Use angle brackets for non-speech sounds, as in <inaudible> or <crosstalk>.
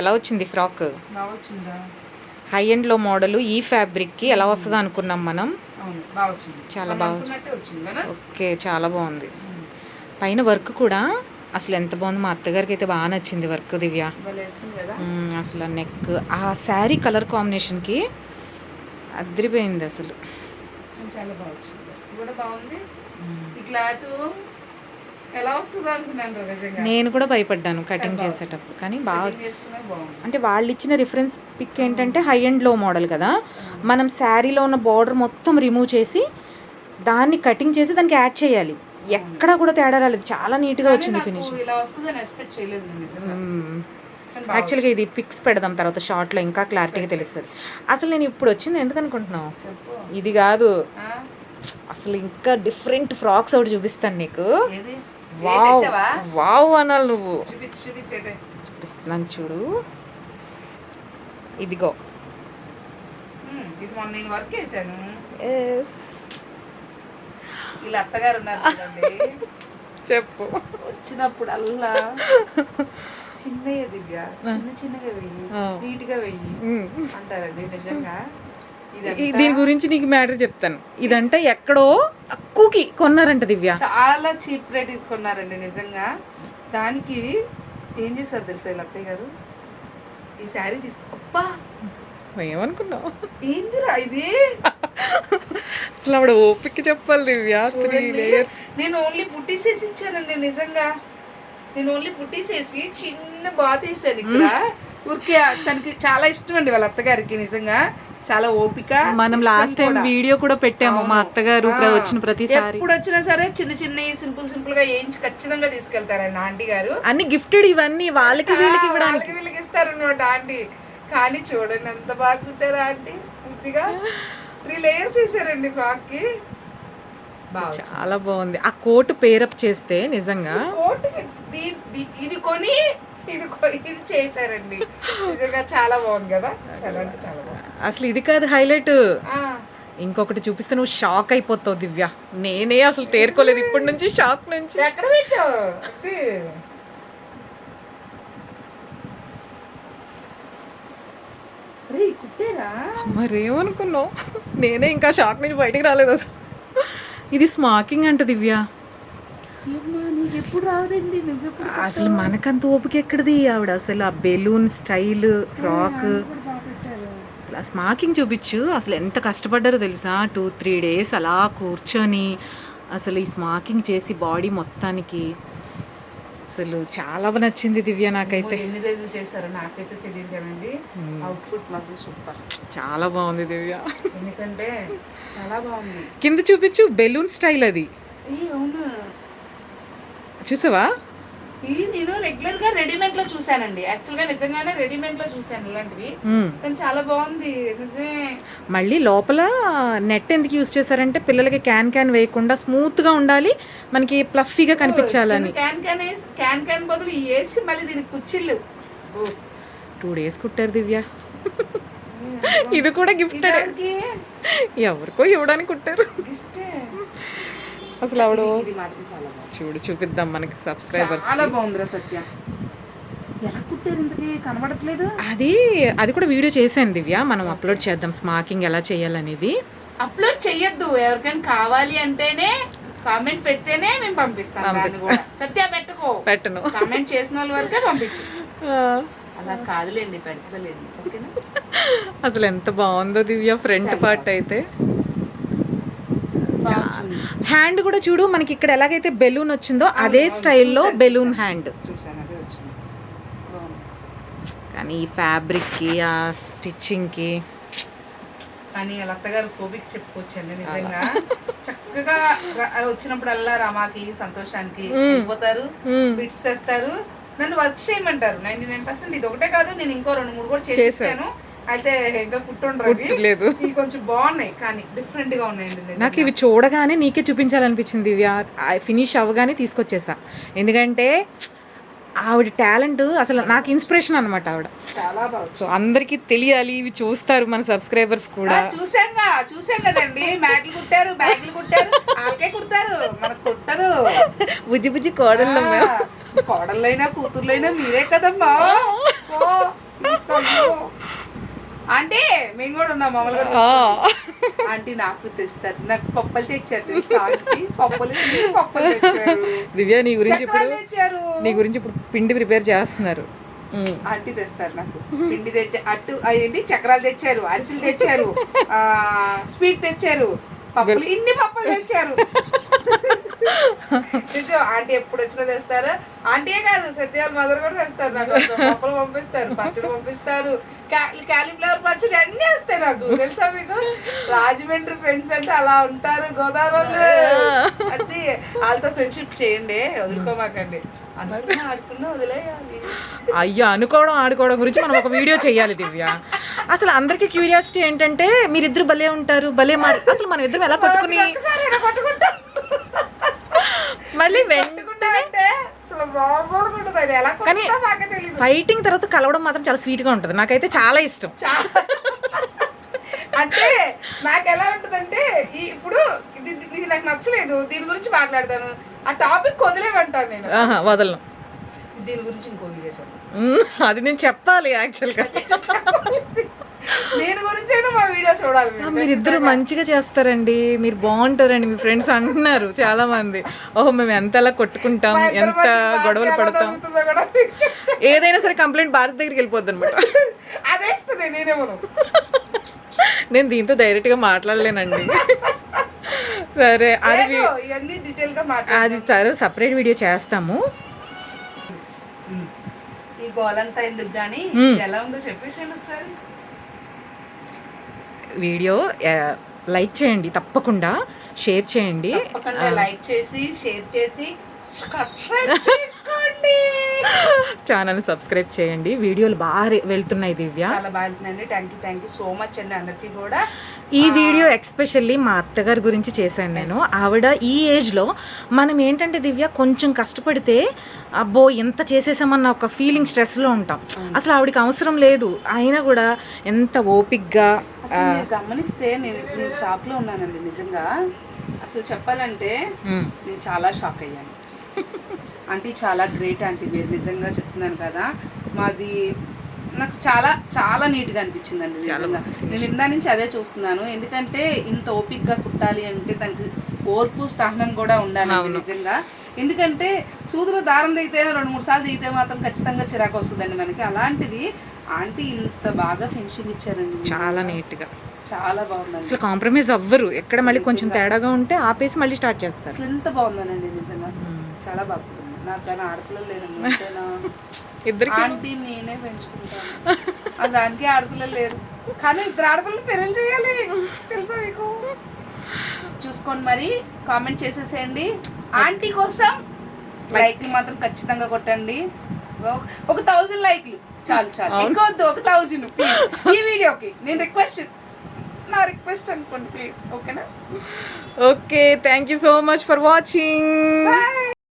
ఎలా వచ్చింది frock? High ఎండ్లో మోడల్ ఈ ఫ్యాబ్రిక్కి ఎలా వస్తుందో అనుకున్నాం మనం? చాలా బాగా ఓకే చాలా బాగుంది. పైన వర్క్ కూడా అసలు ఎంత బాగుంది మా అత్తగారికి అయితే బాగా నచ్చింది వర్క్ దివ్య. అసలు నెక్ ఆ శారీ కలర్ కాంబినేషన్కి అదిరిపోయింది అసలు. చాలా బాగుంది. ఈ క్లాత్ ఎలా వస్తుందో అనుకున్నాను రా నిజంగా నేను కూడా భయపడ్డాను కటింగ్ చేసేటప్పుడు. కానీ బాగా అంటే వాళ్ళు ఇచ్చిన రిఫరెన్స్ పిక్ ఏంటంటే హై అండ్లో మోడల్ కదా. మనం శారీలో ఉన్న బార్డర్ మొత్తం రిమూవ్ చేసి దాన్ని కటింగ్ చేసి దానికి యాడ్ చేయాలి. ఎక్కడా కూడా తేడా రాలేదు. చాలా నీట్గా వచ్చింది నాకు ఫినిష్ ఇలా వస్తుందని ఎక్స్పెక్ట్ చేయలేదు నేను నిజంగా. కానీ బాగా యాక్చువల్గా ఇది పిక్స్ పెడదాం తర్వాత షార్ట్లో ఇంకా క్లారిటీగా తెలుస్తుంది. అసలు నేను ఇప్పుడు వచ్చింది ఎందుకు అనుకుంటున్నావు? ఇది కాదు? అసలు ఇంకా డిఫరెంట్ ఫ్రాక్స్ ఒకటి చూపిస్తాను నీకు. వావ్ వావ్ అనాలి నువ్వు. చూపిస్తున్నాను చూడు. ఇదిగో. ఇది మొన్న నేను వర్క్ చేశాను. వీళ్ళ అత్తగారు ఉన్నారు <laughs> చెప్పు. వచ్చినప్పుడు అల్లా చిన్నయ్య దివ్య చిన్న చిన్నగా వెయ్యి. నీట్గా వెయ్యి. అంటారండి నిజంగా. దీని గురించి నీకు మ్యాటర్ చెప్తాను. ఇదంటే ఎక్కడో తక్కువకి కొన్నారంట దివ్య. చాలా చీప్ రేట్ కొన్నారండి నిజంగా. దానికి ఏం చేశారు తెలుసా వీళ్ళ అత్తయ్య గారు? ఈ శారీ తీసుకో అబ్బా! ఏమనుకున్నావు ఏందిరా ఇది? అసలు ఆవిడ ఓపిక చెప్పాలి దివ్య త్రీ. లేయర్స్ నేను ఓన్లీ పుట్టిసేసి ఇచ్చానండి నిజంగా. నేను ఓన్లీ పుట్టిసేసి చిన్న బాత్ వేసాను ఇక్కడ. ఊరికే తనకి చాలా ఇష్టం అండి వాళ్ళ అత్తగారికి నిజంగా. చాలా ఓపిక మనం లాస్ట్ టైం. వీడియో కూడా. పెట్టాము మా. అత్తగారు. వచ్చిన ప్రతిసారి. ఎప్పుడు వచ్చినా సరే చిన్న చిన్న సింపుల్ సింపుల్గా వేయించి ఖచ్చితంగా తీసుకెళ్తారండి ఆంటీ గారు. అన్ని గిఫ్టెడ్ ఇవన్నీ వాళ్ళకి వీళ్ళకి ఇవ్వడానికి. వాళ్ళకి ఇస్తారు అనమాట ఆంటీ. కానీ చూడండి ఎంత బాగా కుట్టారు ఆంటీ. బుద్ధిగా త్రీ లేయర్స్ వేసారండి ఫ్రాక్కి. చాలా బాగుంది. ఆ కోట్ పేరప్ చేస్తే నిజంగా. దీ- ఇది కొని ఇది ఇది చేశారండి. నిజంగా చాలా బాగుంది కదా. చాలా అంటే చాలా అసలు ఇది కాదు హైలైట్. ఇంకొకటి చూపిస్తే నువ్వు షాక్ అయిపోతావు దివ్య. నేనే అసలు తేరుకోలేదు ఇప్పటి నుంచి షాక్ నుంచి. ఎక్కడ పెట్టావు? మరేమనుకున్నావు నేనే ఇంకా షాక్ నుంచి బయటికి రాలేదు అసలు. ఇది స్మాకింగ్ అంట దివ్య. అసలు మనకంత ఓపిక ఎక్కడిది? ఆవిడ అసలు ఆ బెలూన్ స్టైల్ ఫ్రాక్ కూడా బాగా పెట్టారు అసలు ఆ స్మాకింగ్ చూపించు. అసలు ఎంత కష్టపడ్డారో తెలుసా? టూ త్రీ డేస్ అలా కూర్చొని అసలు ఈ స్మాకింగ్ చేసి బాడీ మొత్తానికి అసలు చాలా బాగా నచ్చింది దివ్య నాకైతే. ఎన్ని రోజులు చేశారో నాకైతే తెలియదు కదండి. అవుట్పుట్ మాత్రం సూపర్. చాలా బాగుంది దివ్య. ఎందుకంటే చాలా బాగుంది. కింద చూపించు బెలూన్ స్టైల్ అది. అవును. చూసావా? ఇది నేను రెగ్యులర్గా రెడీమేడ్లో చూసానండి యాక్చువల్గా నిజంగానే రెడీమేడ్లో చూసాను ఇలాంటివి. కానీ చాలా బాగుంది. నిజమే. మళ్ళీ లోపల నెట్ ఎందుకు యూస్ చేశారంటే పిల్లలకి క్యాన్ క్యాన్ వేయకుండా స్మూత్గా ఉండాలి మనకి ప్లఫీగా కనిపించాలని. క్యాన్ క్యాన్ వేసి క్యాన్ క్యాన్ బదులు వేసి మళ్ళీ దీనికి కుచ్చిళ్ళు. ఓ, టూ డేస్ కుట్టారు దివ్య. ఇది కూడా గిఫ్ట్ ఎవరికో ఇవ్వడానికి కుట్టారు. గిఫ్టే. అసలు ఆవిడ చూడు చూపిద్దాం మనకి సబ్స్క్రైబర్స్ చాలా బాగుందిరా సత్య. ఎలా కుట్టారు ఇంతకీ? కనబడట్లేదు. అది అది కూడా వీడియో చేశాను దివ్య. మనం అప్లోడ్ చేద్దాం స్మాకింగ్ ఎలా చేయాలనేది. అప్లోడ్ చెయ్యొద్దు. ఎవరికైనా కావాలి అంటేనే కామెంట్ పెడితేనే మేము పంపిస్తాం సత్య పెట్టుకో. పెట్టను. కామెంట్ చేసిన వాళ్ళ వరకే పంపించు. అలా కాదులేండి పెడతలేండి. ఓకేనా? అసలు ఎంత బాగుందో దివ్య ఫ్రంట్ పార్ట్ అయితే. హ్యాండ్ కూడా చూడు మనకి ఇక్కడ ఎలాగైతే బెలూన్ వచ్చిందో అదే స్టైల్లో బెలూన్ హ్యాండ్. కానీ ఈ ఫ్యాబ్రిక్కి ఆ స్టిచ్చింగ్కి. కానీ వాళ్ళ అత్తగారు కోపికి చెప్పుకోవచ్చండి నిజంగా. చక్కగా వచ్చినప్పుడల్లా రమాకి సంతోషానికి వెళ్ళిపోతారు బిట్స్ తెస్తారు. నన్ను వర్క్ చేయమంటారు. నైన్టీ నైన్ పర్సెంట్ ఇది ఒకటే కాదు నేను ఇంకో రెండు మూడు కూడా చేసాను అయితే ఇంకా కుట్టుండ్రు. లేదు ఇవి కొంచెం బాగున్నాయి కానీ డిఫరెంట్గా ఉన్నాయండి. నాకు ఇవి చూడగానే నీకే చూపించాలనిపించింది దివ్య. ఫినిష్ అవ్వగానే తీసుకొచ్చేసా. ఎందుకంటే ఆవిడ టాలెంట్ అసలు నాకు ఇన్స్పిరేషన్ అనమాట ఆవిడ. చాలా బాగా సో అందరికీ తెలియాలి ఇవి చూస్తారు మన సబ్స్క్రైబర్స్ కూడా. చూసాంగా చూసాం కదండి. మ్యాట్లు కుట్టారు బ్యాగులు కుట్టారు వాళ్ళకే కుడతారు మనకు కుట్టరు. బుజ్జి బుజ్జి కోడళ్ళు కోడళ్ళైనా కూతుర్లైనా మీరే కదమ్మా. ఓ ఉన్నా మామూలుగా. ఆంటీ నాకు తెస్తారు. నాకు పప్పలు తెచ్చారు తెలుసా ఆంటీ? పప్పలు పప్పలు తెచ్చారు. దివ్య నీ గురించి ఇప్పుడు నీ గురించి ఇప్పుడు పిండి ప్రిపేర్ చేస్తున్నారు. ఆంటీ తెస్తారు నాకు. పిండి తెచ్చా అట్టు అదేంటి? చక్రాలు తెచ్చారు అరిసెలు తెచ్చారు స్వీట్ తెచ్చారు. పప్పులు ఇన్ని పప్పులు తెచ్చారు. నిజం ఆంటీ ఎప్పుడు వచ్చినా తెస్తారు? ఆంటీయే కాదు సత్యాల మదర్ కూడా తెస్తారు నాకు. పప్పులు పంపిస్తారు పచ్చడి పంపిస్తారు క్యాలీఫ్లవర్ పచ్చడి అన్ని వస్తాయి నాకు. తెలుసా మీకు? రాజమండ్రి ఫ్రెండ్స్ అంటే అలా ఉంటారు గోదావరి అది వాళ్ళతో ఫ్రెండ్షిప్ చేయండి వదులుకోమాకండి. అయ్యో అనుకోవడం ఆడుకోవడం గురించి మనం ఒక వీడియో చేయాలి దివ్య. అసలు అందరికీ క్యూరియాసిటీ ఏంటంటే మీరిద్దరు భలే ఉంటారు భలే మా అసలు మనం ఇద్దరం ఎలా కొట్టుకుంటా మళ్ళీ కానీ ఫైటింగ్ తర్వాత కలవడం మాత్రం చాలా sweet గా ఉంటుంది. నాకైతే చాలా ఇష్టం. <laughs> అంటే నాకు ఎలా ఉంటుందంటే ఈ ఇప్పుడు ఇది నాకు నచ్చలేదు దీని గురించి మాట్లాడతాను. ఆ టాపిక్ వదిలేమంటాను నేను. ఆహా, వదలను. దీని గురించి ఇంకో వీడియో అది నేను చెప్పాలి యాక్చువల్గా <laughs> నేను మా వీడియో చూడాలి మీరు. మీరిద్దరు మంచిగా చేస్తారండి. మీరు బాగుంటారండి. మీ ఫ్రెండ్స్ అంటున్నారు చాలా మంది. ఓహో మేము ఎంత అలా కొట్టుకుంటాం ఇద్దరి ఎంత గొడవలు పడతాం. ఏదైనా సరే కంప్లైంట్ భారత్ దగ్గరికి వెళ్ళిపోద్ది అనమాట అదేస్తుంది నేనేమో నేను దీంతో డైరెక్ట్గా మాట్లాడలేనండి. సరే అది అది తర్వాత సపరేట్ వీడియో చేస్తాము. ఈ గోలంతా ఎందుకు మ్మ్. ఎలా ఉందో చెప్పేసాను ఒకసారి. వీడియో లైక్ చేయండి తప్పకుండా షేర్ చేయండి. లైక్ చేసి షేర్ చేసి సబ్స్క్రైబ్ చేసుకోండి ఛానల్ సబ్స్క్రైబ్ చేయండి. వీడియోలు బాగా వెళ్తున్నాయి దివ్య. చాలా బాగుందండి thank you thank you so much అండి అందరికీ కూడా. ఈ వీడియో ఎక్స్పెషల్లీ మా అత్తగారి గురించి చేశాను నేను. ఆవిడ ఈ ఏజ్లో మనం ఏంటంటే దివ్య కొంచెం కష్టపడితే అబ్బో ఎంత చేసేసామన్న ఒక ఫీలింగ్ స్ట్రెస్లో ఉంటాం. అసలు ఆవిడకి అవసరం లేదు. అయినా కూడా ఎంత ఓపిక్గా గమనిస్తే నేను నేను షాక్లో ఉన్నానండి నిజంగా. అసలు చెప్పాలంటే నేను చాలా షాక్ అయ్యాను. ఆంటీ చాలా గ్రేట్ ఆంటీ మీరు నిజంగా చెప్తున్నాను కదా. మాది నాకు చాలా చాలా నీట్గా అనిపించిందండి నిజంగా. నేను ఇందా నుంచి అదే చూస్తున్నాను. ఎందుకంటే ఇంత ఓపిక్గా కుట్టాలి అంటే దానికి ఓర్పు సహనం కూడా ఉండాలి నిజంగా. ఎందుకంటే సూదులో దారం దిగితే రెండు మూడు సార్లు దిగితే మాత్రం ఖచ్చితంగా చిరాకు వస్తుందండి మనకి. అలాంటిది ఆంటీ ఇంత బాగా ఫినిషింగ్ ఇచ్చారండి చాలా నీట్గా చాలా బాగుందండి. అసలు కాంప్రమైజ్ అవ్వరు. ఎక్కడ మళ్ళీ కొంచెం తేడాగా ఉంటే ఆపేసి మళ్ళీ స్టార్ట్ చేస్తారు. అసలు ఎంత బాగుందనండి నిజంగా. చాలా బాగుంది నాకు కానీ ఆడపిల్లలు లేరు అంతేనా? ఇద్దరికి? ఆంటీ నేనే పెంచుకుంటాను. దానికి ఆడపిల్లలు లేరు. కానీ ఇద్దరు ఆడపిల్లలు పెళ్ళి చేయాలి. తెలుసా మీకు? చూసుకోండి మరి కామెంట్ చేసేసేయండి. ఆంటీ కోసం లైక్లు మాత్రం ఖచ్చితంగా కొట్టండి. ఒక- థౌజండ్ లైక్లు చాలు చాలు. ఎక్కువ వద్దు ఒక థౌజండ్ ప్లీజ్ ఈ వీడియోకి నేను రిక్వెస్ట్ నా రిక్వెస్ట్ అనుకోండి ప్లీజ్ ఓకేనా okay thank you so much for watching